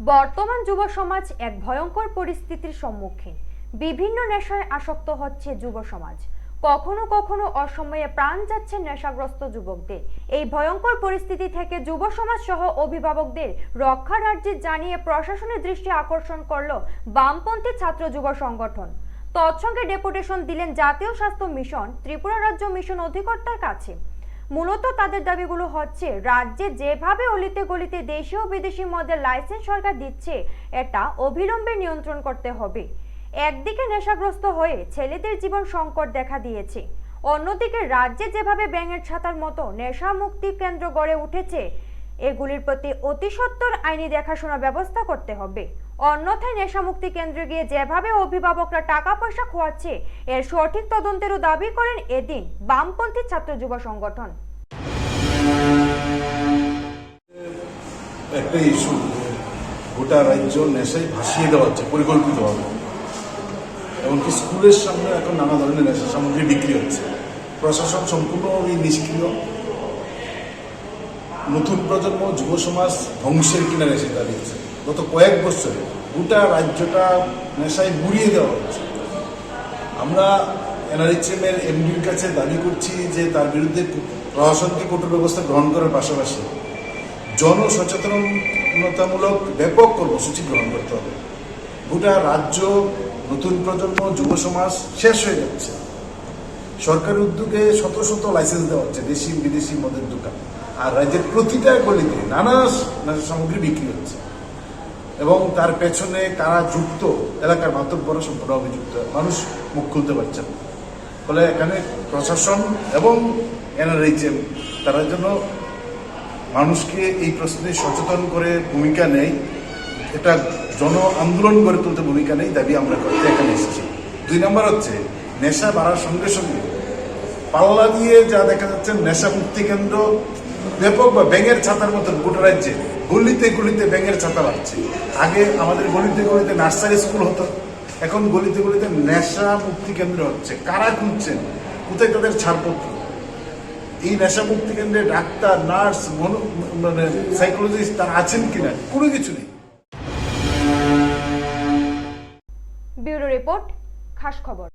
বর্তমান যুব সমাজ এক ভয়ঙ্কর পরিস্থিতির সম্মুখীন। বিভিন্ন নেশায় আসক্ত হচ্ছে যুব সমাজ। কখনো কখনো অসময়ে প্রাণ যাচ্ছে নেশাগ্রস্ত যুবকদের। এই ভয়ঙ্কর পরিস্থিতি থেকে যুব সমাজ সহ অভিভাবকদের রক্ষারার্জি জানিয়ে প্রশাসনের দৃষ্টি আকর্ষণ করল বামপন্থী ছাত্র যুব সংগঠন। তৎসঙ্গে ডেপুটেশন দিলেন জাতীয় স্বাস্থ্য মিশন, ত্রিপুরা রাজ্য মিশন অধিকর্তার কাছে। মূলত তাদের দাবিগুলো হচ্ছে, রাজ্যে যেভাবে অলিতে গলিতে দেশীয় বিদেশি মদের লাইসেন্স সরকার দিচ্ছে, এটা অবিলম্বে নিয়ন্ত্রণ করতে হবে। একদিকে নেশাগ্রস্ত হয়ে ছেলেদের জীবন সংকট দেখা দিয়েছে। অন্যদিকে রাজ্যে যেভাবে ব্যাঙের ছাতার মতো নেশা মুক্তি কেন্দ্র গড়ে উঠেছে এগুলির প্রতি অতি সত্বর আইনি দেখাশোনা ব্যবস্থা করতে হবে। অন্যথায় নেশামুক্তি কেন্দ্রে গিয়ে যেভাবে অভিভাবকরা টাকা পয়সা খোয়াচ্ছে, এর সঠিক তদন্তেরও দাবি করেন এদিন বামপন্থী ছাত্র যুব সংগঠন। একটা ইস্যু গোটা রাজ্য নেশায় ভাসিয়ে দেওয়া হচ্ছে পরিকল্পিতভাবে এমনকি স্কুলের সামনে এখন নানা ধরনের নেশা সামগ্রী বিক্রি হচ্ছে। প্রশাসন সম্পূর্ণভাবে নিষ্ক্রিয়। নতুন প্রজন্ম যুব সমাজ ধ্বংসের কিনারে এসে দাঁড়িয়েছে। গত কয়েক বছরে গোটা রাজ্যটা নেশায় বুড়িয়ে দেওয়া হচ্ছে। আমরা এনআরএইচএম এর এমডির কাছে দাবি করছি যে তার বিরুদ্ধে প্রশাসনকে কঠোর ব্যবস্থা গ্রহণ করার পাশাপাশি জনসচেতনতামূলক ব্যাপক কর্মসূচি গ্রহণ করতে হবে। গোটা রাজ্য নতুন প্রজন্ম যুব সমাজ শেষ হয়ে যাচ্ছে। সরকারি উদ্যোগে শত শত লাইসেন্স দেওয়া হচ্ছে দেশি বিদেশি মদের দোকান। আর রাজ্যের প্রতিটা গলিতে নানা সামগ্রী বিক্রি হচ্ছে। এবং তার পেছনে কারা যুক্ত, এলাকার মাতব্বরা সম্পূর্ণ অভিযুক্ত মানুষ মুখ খুলতে পারছেন ফলে এখানে প্রশাসন এবং এনআরএইচএম, তারা জন্য মানুষকে এই প্রশ্নে সচেতন করে ভূমিকা নেই এটা জন আন্দোলন গড়ে তুলতে ভূমিকা নেই দাবি আমরা করতে এখানে এসেছি। দুই নম্বর হচ্ছে, নেশা বাড়ার সঙ্গে সঙ্গে পাল্লা দিয়ে যা দেখা যাচ্ছে, নেশা মুক্তি কেন্দ্র ব্যাপক বা ব্যাঙের ছাতার মতো গোটা রাজ্যে গলিতে গলিতে ব্যাঙের ছাতা বাড়ছে আগে আমাদের গলিতে গলিতে নার্সারি স্কুল হতো, এখন গলিতে গলিতে নেশা মুক্তি কেন্দ্র হচ্ছে। কারা খুঁজছেন? কোথায় তাদের ছাড়পত্র? এই নেশা মুক্তি কেন্দ্রে ডাক্তার, নার্স, মনো সাইকোলজিস্ট তারা আছেন কিনা? কোনো কিছু নেই। ব্যুরো রিপোর্ট, খাস খবর।